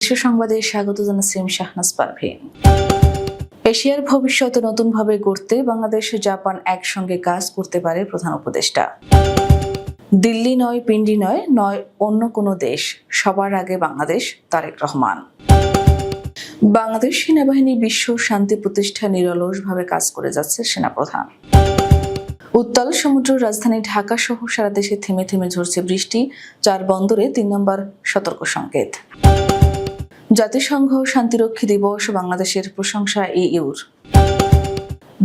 বিশ্ব সংবাদে স্বাগত জানাচ্ছি শাহনাজ পারভীন এশিয়ার ভবিষ্যৎ নতুনভাবে গড়তে বাংলাদেশ জাপান একসঙ্গে কাজ করতে পারে প্রধান উপদেষ্টা। দিল্লি নয়, পিন্ডি নয় নয় অন্য কোনো দেশ। সবার আগে বাংলাদেশ, তারেক রহমান। বাংলাদেশ সেনাবাহিনী বিশ্ব শান্তি প্রতিষ্ঠা নিরলসভাবে কাজ করে যাচ্ছে সেনাপ্রধান। উত্তাল সমুদ্র রাজধানী ঢাকা সহ সারা দেশে থেমে থেমে ঝরছে বৃষ্টি চার বন্দরে তিন নম্বর সতর্ক সংকেত জাতিসংঘ শান্তিরক্ষী দিবস বাংলাদেশের প্রশংসা ইউর।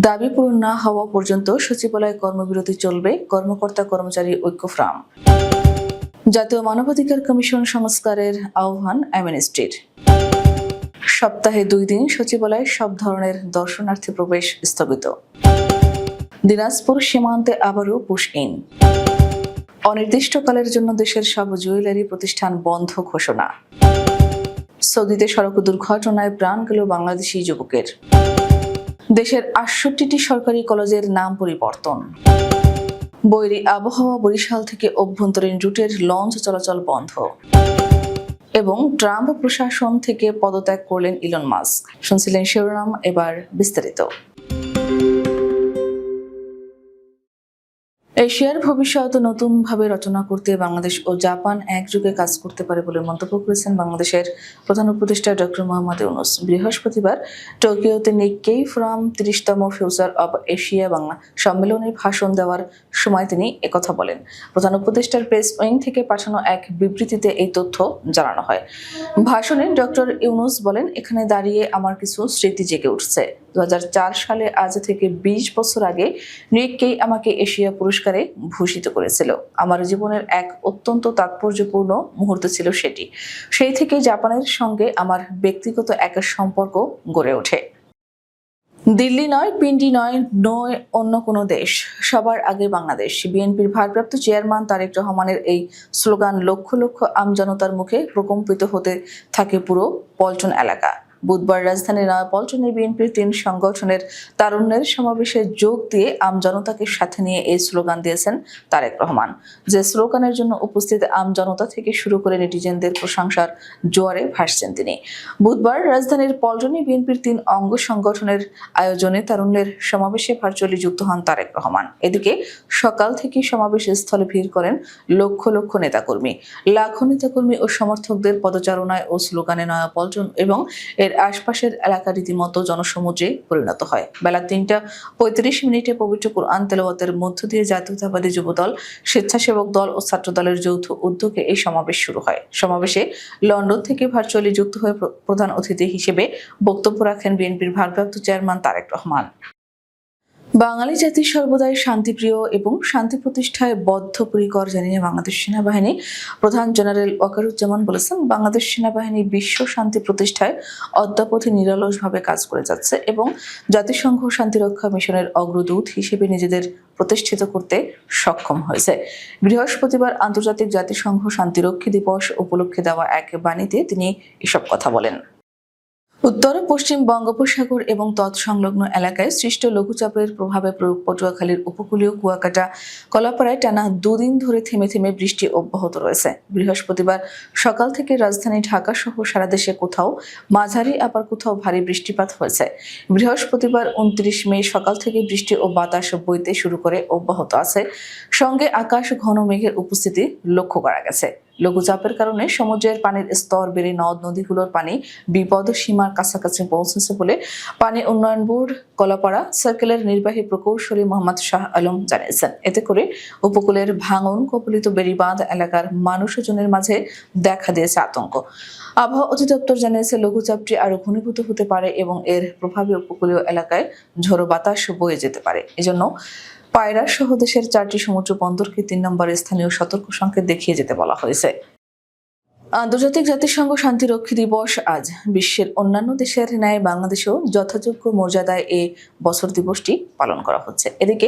দাবি পূরণ না হওয়া পর্যন্ত সচিবালয় কর্মবিরতি চলবে কর্মকর্তা কর্মচারী ঐক্যফ্রাম জাতীয় মানবাধিকার কমিশন সংস্কারের আহ্বান অ্যামনেস্টির। সপ্তাহে দুই দিন সচিবালয়ে সব ধরনের দর্শনার্থী প্রবেশ স্থগিত। দিনাজপুর সীমান্তে আবারও পুশ ইন অনির্দিষ্টকালের জন্য দেশের সব জুয়েলারি প্রতিষ্ঠান বন্ধ ঘোষণা। সৌদিতে সড়ক দুর্ঘটনায় প্রাণ গেল বাংলাদেশি যুবকের। দেশের আটষট্টিটি সরকারি কলেজের নাম পরিবর্তন। বৈরী আবহাওয়া বরিশাল থেকে অভ্যন্তরীণ রুটের লঞ্চ চলাচল বন্ধ। এবং ট্রাম্প প্রশাসন থেকে পদত্যাগ করলেন ইলন মাস্ক। শুনছিলেন শিরোনাম, এবার বিস্তারিত। এশিয়ার ভবিষ্যৎ নতুনভাবে রচনা করতে বাংলাদেশ ও জাপান একযোগে কাজ করতে পারে বলে মন্তব্য করেছেন বাংলাদেশের প্রধান উপদেষ্টা ডক্টর মোহাম্মদ ইউনুস। বৃহস্পতিবার টোকিওতে নিক্কেই ফোরাম তিরিশতম ফিউচার অব এশিয়া বাংলা সম্মেলনে ভাষণ দেওয়ার সময় তিনি একথা বলেন। প্রধান উপদেষ্টার প্রেস উইং থেকে পাঠানো এক বিবৃতিতে এই তথ্য জানানো হয়। ভাষণে ডক্টর ইউনুস বলেন, এখানে দাঁড়িয়ে আমার কিছু স্মৃতি জেগে উঠছে। দু হাজার চার সালে আজ থেকে ২০ বছর আগে নিককেই আমাকে এশিয়া পুরস্কারে ভূষিত করেছিল। আমার জীবনের এক অত্যন্ত তাৎপর্যপূর্ণ মুহূর্ত ছিল সেটি। সেই থেকে জাপানের সঙ্গে আমার ব্যক্তিগত এক সম্পর্ক গড়ে ওঠে। দিল্লি নয়, পিন্ডি নয় নয় অন্য কোনো দেশ। সবার আগে বাংলাদেশ। বিএনপির ভারপ্রাপ্ত চেয়ারম্যান তারেক রহমানের এই স্লোগান লক্ষ লক্ষ আমজনতার মুখে প্রকম্পিত হতে থাকে পুরো পল্টন এলাকা। বুধবার রাজধানীর নয়াপল্টনে বিএনপির তিন সংগঠনের তারুণ্যের সমাবেশে যোগ দিয়ে আমজনতাকে সাথে নিয়ে এই স্লোগান দিয়েছেন তারেক রহমান। যে স্লোগানের জন্য উপস্থিত আমজনতা থেকে শুরু করে নেটিজেনদের প্রশংসার জোয়ারে ভাসছেন তিনি। বুধবার রাজধানীর পল্টনে বিএনপির তিন অঙ্গ সংগঠনের আয়োজনে তারুণ্যের সমাবেশে ভার্চুয়ালি যুক্ত হন তারেক রহমান। এদিকে সকাল থেকে সমাবেশ স্থলে ভিড় করেন লক্ষ লক্ষ নেতাকর্মী। লাখো নেতাকর্মী ও সমর্থকদের পদচারণায় ও স্লোগানে নয়াপল্টন এবং এর আশপাশের এলাকা রীতিমতো জনসমুদ্রে পরিণত হয়। বেলা তিনটা পঁয়ত্রিশ মিনিটে পবিত্র কোরআন তেলাওয়াতের মধ্য দিয়ে জাতীয়তাবাদী যুবদল, স্বেচ্ছাসেবক দল ও ছাত্র দলের যৌথ উদ্যোগে এই সমাবেশ শুরু হয়। সমাবেশে লন্ডন থেকে ভার্চুয়ালি যুক্ত হয়ে প্রধান অতিথি হিসেবে বক্তব্য রাখেন বিএনপির ভারপ্রাপ্ত চেয়ারম্যান তারেক রহমান। বাঙালি জাতি সর্বদাই শান্তিপ্রিয় এবং শান্তি প্রতিষ্ঠায় বদ্ধপরিকর জানিয়ে বাংলাদেশ সেনাবাহিনী প্রধান জেনারেল ওয়াকারুজ্জামান বলেছেন, বাংলাদেশ সেনাবাহিনী বিশ্ব শান্তি প্রতিষ্ঠায় অদ্যাবধি নিরলসভাবে কাজ করে যাচ্ছে এবং জাতিসংঘ শান্তিরক্ষা মিশনের অগ্রদূত হিসেবে নিজেদের প্রতিষ্ঠিত করতে সক্ষম হয়েছে। বৃহস্পতিবার আন্তর্জাতিক জাতিসংঘ শান্তিরক্ষী দিবস উপলক্ষে দেওয়া এক বাণীতে তিনি এসব কথা বলেন। উত্তর, পশ্চিম বঙ্গোপসাগর এবং তৎসংলগ্ন এলাকায় সৃষ্ট লঘুচাপের প্রভাবে প্র- পটুয়াখালীর উপকূলীয় কুয়াকাটা কলাপাড়ায় টানা দুদিন ধরে থেমে থেমে বৃষ্টি অব্যাহত রয়েছে। বৃহস্পতিবার সকাল থেকে রাজধানী ঢাকা সহ সারা দেশে কোথাও, মাঝারি, আবার কোথাও ভারী বৃষ্টিপাত হয়েছে। বৃহস্পতিবার উনত্রিশ মে সকাল থেকে বৃষ্টি ও বাতাস বইতে শুরু করে অব্যাহত আছে। সঙ্গে আকাশ ঘন মেঘের উপস্থিতি লক্ষ্য করা গেছে। লঘুচাপের কারণে সমুদ্রের পানির স্তর বেড়ে নদ নদীগুলোর পানি বিপদ সীমার কাছাকাছি পৌঁছেছে বলে পানি উন্নয়ন বোর্ড কলাপাড়া সার্কেলের নির্বাহী প্রকৌশলী মোহাম্মদ শাহ আলম জানিয়েছেন। এতে করে উপকূলের ভাঙন, কবলিত বেড়িবাঁধ এলাকার মানুষজনের মাঝে দেখা দিয়েছে আতঙ্ক। আবহাওয়া অধিদপ্তর জানিয়েছে লঘুচাপটি আরও ঘনীভূত হতে পারে এবং এর প্রভাবে উপকূলীয় এলাকায় ঝোড়ো বাতাস বয়ে যেতে পারে। এজন্য পায়রা সহ দেশের চারটি সমুদ্র বন্দরকে তিন নম্বরে স্থানীয় সতর্ক সংকেত দেখিয়ে যেতে বলা হয়েছে। আন্তর্জাতিক জাতিসংঘ শান্তিরক্ষী দিবস আজ। বিশ্বের অন্যান্য দেশের ন্যায় বাংলাদেশেও যথাযোগ্য মর্যাদায় এ বছর দিবসটি পালন করা হচ্ছে। এদিকে,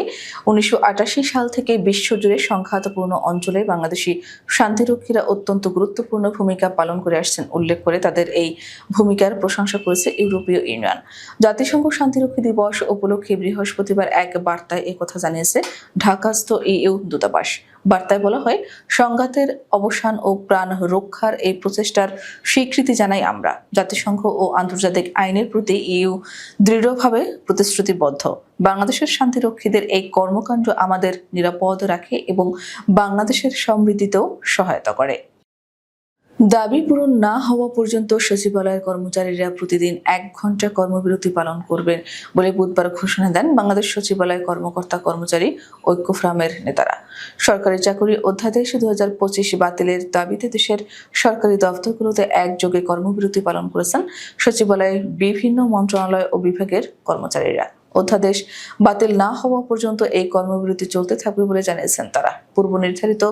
উনিশশো আটাশি সাল থেকে বিশ্বজুড়ে সংঘাতপূর্ণ অঞ্চলে বাংলাদেশি শান্তিরক্ষীরা অত্যন্ত গুরুত্বপূর্ণ ভূমিকা পালন করে আসছেন। উল্লেখ করে তাদের এই ভূমিকার প্রশংসা করেছে ইউরোপীয় ইউনিয়ন। জাতিসংঘ শান্তিরক্ষী দিবস উপলক্ষে বৃহস্পতিবার এক বার্তায় একথা জানিয়েছে ঢাকাস্থ ইইউ দূতাবাস। বার্তায় বলা হয়, সংঘাতের অবসান ও প্রাণ রক্ষার এই প্রচেষ্টার স্বীকৃতি জানাই আমরা। জাতিসংঘ ও আন্তর্জাতিক আইনের প্রতি ইউ দৃঢ়ভাবে প্রতিশ্রুতিবদ্ধ। বাংলাদেশের শান্তিরক্ষীদের এই কর্মকাণ্ড আমাদের নিরাপদ রাখে এবং বাংলাদেশের সমৃদ্ধিতেও সহায়তা করে। দাবি পূরণ না হওয়া পর্যন্ত সচিবালয়ের কর্মচারীরা প্রতিদিন এক ঘণ্টা কর্মবিরতি পালন করবেন বলে বুধবার ঘোষণা দেন বাংলাদেশ সচিবালয় কর্মকর্তা কর্মচারী ঐক্য ফ্রামের নেতারা। সরকারি চাকরি অধ্যাদেশ দু হাজার পঁচিশ বাতিলের দাবিতে দেশের সরকারি দপ্তরগুলোতে একযোগে কর্মবিরতি পালন করেছেন সচিবালয়ের বিভিন্ন মন্ত্রণালয় ও বিভাগের কর্মচারীরা। অধ্যাদেশ বাতিল না হওয়া পর্যন্ত এই কর্মবিরতি চলতে থাকবে বলে জানিয়েছেন তারা। পূর্ব নির্ধারিত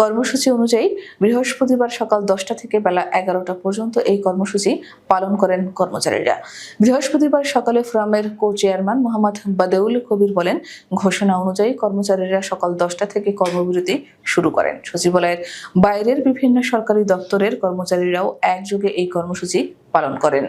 কর্মসূচি অনুযায়ী বৃহস্পতিবার সকাল দশটা থেকে বেলা এগারোটা পর্যন্ত এই কর্মসূচি পালন করেন কর্মচারীরা। বৃহস্পতিবার সকালে ফোরামের কো চেয়ারম্যান মোহাম্মদ বাদেউল কবির বলেন, ঘোষণা অনুযায়ী কর্মচারীরা সকাল দশটা থেকে কর্মবিরতি শুরু করেন। সচিবালয়ের বাইরের বিভিন্ন সরকারি দপ্তরের কর্মচারীরাও একযোগে এই কর্মসূচি পালন করেন।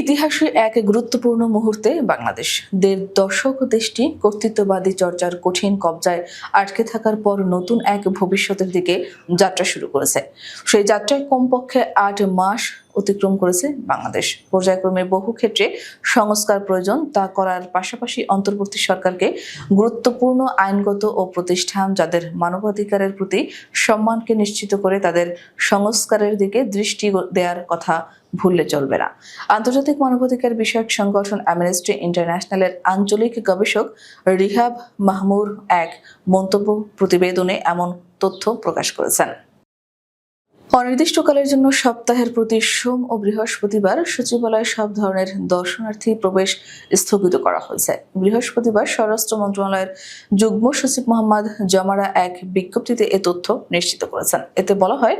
ইতিহাসে এক গুরুত্বপূর্ণ মুহূর্তে বাংলাদেশ। দেড় দশক দেশটি কর্তৃত্ববাদী চর্চার কঠিন কবজায় আটকে থাকার পর নতুন এক ভবিষ্যতের দিকে যাত্রা শুরু করেছে। সেই যাত্রায় কমপক্ষে আট মাস অতিক্রম করেছে বাংলাদেশ। পর্যায়ক্রমে বহু ক্ষেত্রে সংস্কার প্রয়োজন, তা করার পাশাপাশি অন্তর্বর্তী সরকারকে গুরুত্বপূর্ণ আইনগত ও প্রতিষ্ঠান যাদের মানবাধিকারের প্রতি সম্মানকে নিশ্চিত করে তাদের সংস্কারের দিকে দৃষ্টি দেওয়ার কথা ভুললে চলবে না। আন্তর্জাতিক মানবাধিকার বিষয়ক সংগঠন অ্যামনেস্টি ইন্টারন্যাশনালের আঞ্চলিক গবেষক রিহাব মাহমুর এক মন্তব্য প্রতিবেদনে এমন তথ্য প্রকাশ করেছেন। অনির্দিষ্টকালের জন্য সপ্তাহের প্রতি সোম ও বৃহস্পতিবার সচিবালয়ে সব ধরনের দর্শনার্থী প্রবেশ স্থগিত করা হয়েছে। বৃহস্পতিবার স্বরাষ্ট্র মন্ত্রণালয়ের যুগ্ম সচিব মোহাম্মদ জমারা এক বিজ্ঞপ্তিতে এ তথ্য নিশ্চিত করেছেন। এতে বলা হয়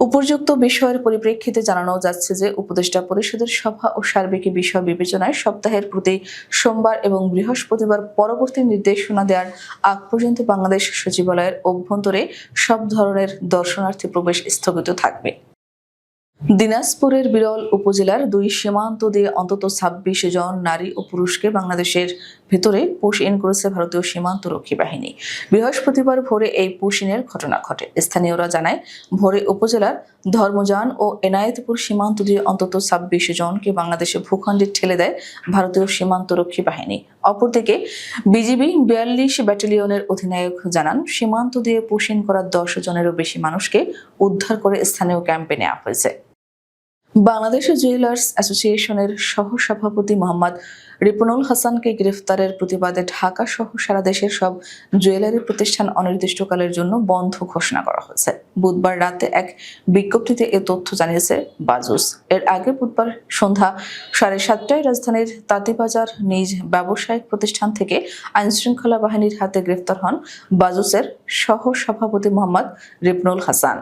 উপযুক্ত বিষয়ের পরিপ্রেক্ষিতে জানানো যাচ্ছে যে উপদেষ্টা পরিষদের সভা ও সার্বিক বিষয় বিবেচনায় সপ্তাহের প্রতি সোমবার এবং বৃহস্পতিবার পরবর্তী নির্দেশনা দেওয়ার আগ পর্যন্ত বাংলাদেশ সচিবালয়ের অভ্যন্তরে সব ধরনের দর্শনার্থী প্রবেশ স্থগিত থাকবে। দিনাজপুরের বিরল উপজেলার দুই সীমান্ত দিয়ে অন্তত ছাব্বিশ জন নারী ও পুরুষকে বাংলাদেশের ভেতরে পুশ ইন করেছে ভারতীয় সীমান্ত রক্ষী বাহিনী। বৃহস্পতিবার ভোরে এই পুশ ইনের ঘটনা ঘটে। স্থানীয়রা জানায়, ভোরে উপজেলার ধর্মযান ও এনায়েতপুর সীমান্ত দিয়ে অন্তত ছাব্বিশ জনকে বাংলাদেশে ভূখণ্ডে ঠেলে দেয় ভারতীয় সীমান্ত রক্ষী বাহিনী। অপরদিকে, বিজিবি বিয়াল্লিশ ব্যাটালিয়নের অধিনায়ক জানান, সীমান্ত দিয়ে পুশিন করা দশ জনেরও বেশি মানুষকে উদ্ধার করে স্থানীয় ক্যাম্পে নেওয়া হয়েছে। বাংলাদেশ জুয়েলার্স অ্যাসোসিয়েশনের সহসভাপতি মোহাম্মদ রিপনুল হাসানকে গ্রেফতারের প্রতিবাদে ঢাকা সহ সারা দেশের সব জুয়েলারি প্রতিষ্ঠান অনির্দিষ্টকালের জন্য বন্ধ ঘোষণা করা হয়েছে। বুধবার রাতে এক বিজ্ঞপ্তিতে এ তথ্য জানিয়েছে বাজুস। এর আগে বুধবার সন্ধ্যা সাড়ে সাতটায় রাজধানীর তাঁতিবাজার নিজ ব্যবসায়িক প্রতিষ্ঠান থেকে আইনশৃঙ্খলা বাহিনীর হাতে গ্রেফতার হন বাজুসের সহ সভাপতি মোহাম্মদ রিপনুল হাসান।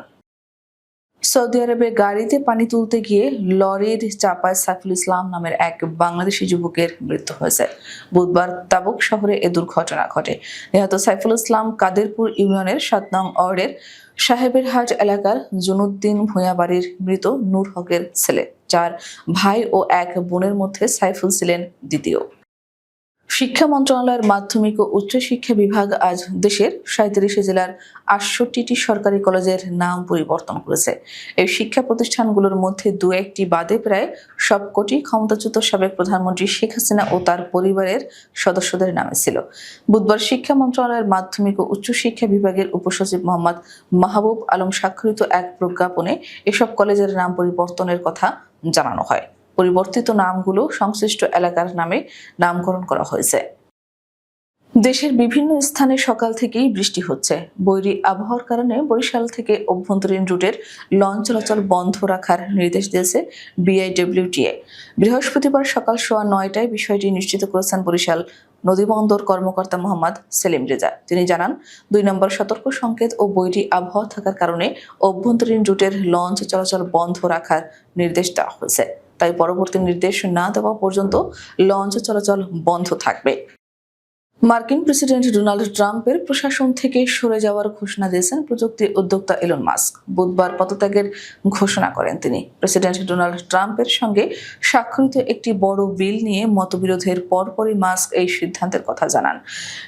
সৌদি আরবে গাড়িতে পানি তুলতে গিয়ে লরির চাপায় সাইফুল ইসলাম নামের এক বাংলাদেশি যুবকের মৃত্যু হয়েছে। বুধবার তাবুক শহরে এ দুর্ঘটনা ঘটে। নিহত সাইফুল ইসলাম কাদেরপুর ইউনিয়নের সাত নং ওয়ার্ডের সাহেবের হাট এলাকার জুনুদ্দিন ভূঁয়া বাড়ির মৃত নূর হকের ছেলে চার ভাই ও এক বোনের মধ্যে সাইফুল ছিলেন দ্বিতীয়। শিক্ষা মন্ত্রণালয়ের মাধ্যমিক ও উচ্চশিক্ষা বিভাগ আজ দেশের সাঁত্রিশে জেলার আটষট্টিটি সরকারি কলেজের নাম পরিবর্তন করেছে। এই শিক্ষা প্রতিষ্ঠানগুলোর মধ্যে দু একটি বাদে প্রায় সবকটি ক্ষমতাচ্যুত সাবেক প্রধানমন্ত্রী শেখ হাসিনা ও তার পরিবারের সদস্যদের নামে ছিল। বুধবার শিক্ষা মন্ত্রণালয়ের মাধ্যমিক ও উচ্চশিক্ষা বিভাগের উপসচিব মোহাম্মদ মাহবুব আলম স্বাক্ষরিত এক প্রজ্ঞাপনে এসব কলেজের নাম পরিবর্তনের কথা জানানো হয়। পরিবর্তিত নামগুলো সংশ্লিষ্ট এলাকার নামে নামকরণ করা হয়েছে। দেশের বিভিন্ন স্থানে সকাল থেকেই বৃষ্টি হচ্ছে। বৈরী আবহাওয়ার কারণে বরিশাল থেকে অভ্যন্তরীণ রুটের লঞ্চ চলাচল বন্ধ রাখার নির্দেশ দিয়েছে বিআইডব্লিউটিএ। বৃহস্পতিবার সকাল সোয়া নয়টায় বিষয়টি নিশ্চিত করেছেন বরিশাল নদীবন্দর কর্মকর্তা মোহাম্মদ সেলিম রেজা। তিনি জানান, দুই নম্বর সতর্ক সংকেত ও বৈরী আবহাওয়া থাকার কারণে অভ্যন্তরীণ রুটের লঞ্চ চলাচল বন্ধ রাখার নির্দেশ দেওয়া হয়েছে। তাই পরবর্তী নির্দেশ না দেওয়া পর্যন্ত লঞ্চ চলাচল বন্ধ থাকবে। মার্কিন প্রেসিডেন্ট ডোনাল্ড ট্রাম্পের প্রশাসন থেকে সরে যাওয়ার ঘোষণা দিয়েছেন প্রযুক্তি উদ্যোক্তা এলন মাস্ক। বুধবার পদত্যাগের ঘোষণা করেন তিনি। প্রেসিডেন্ট ডোনাল্ড ট্রাম্পের সঙ্গে স্বাক্ষরিত একটি বড় বিল নিয়ে মতবিরোধের পরপরই মাস্ক এই সিদ্ধান্তের কথা জানান।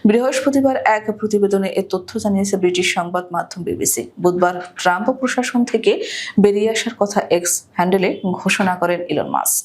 বৃহস্পতিবার এক প্রতিবেদনে এ তথ্য জানিয়েছে ব্রিটিশ সংবাদ মাধ্যম বিবিসি। বুধবার ট্রাম্প প্রশাসন থেকে বেরিয়ে আসার কথা এক্স হ্যান্ডেলে ঘোষণা করেন ইলন মাস্ক।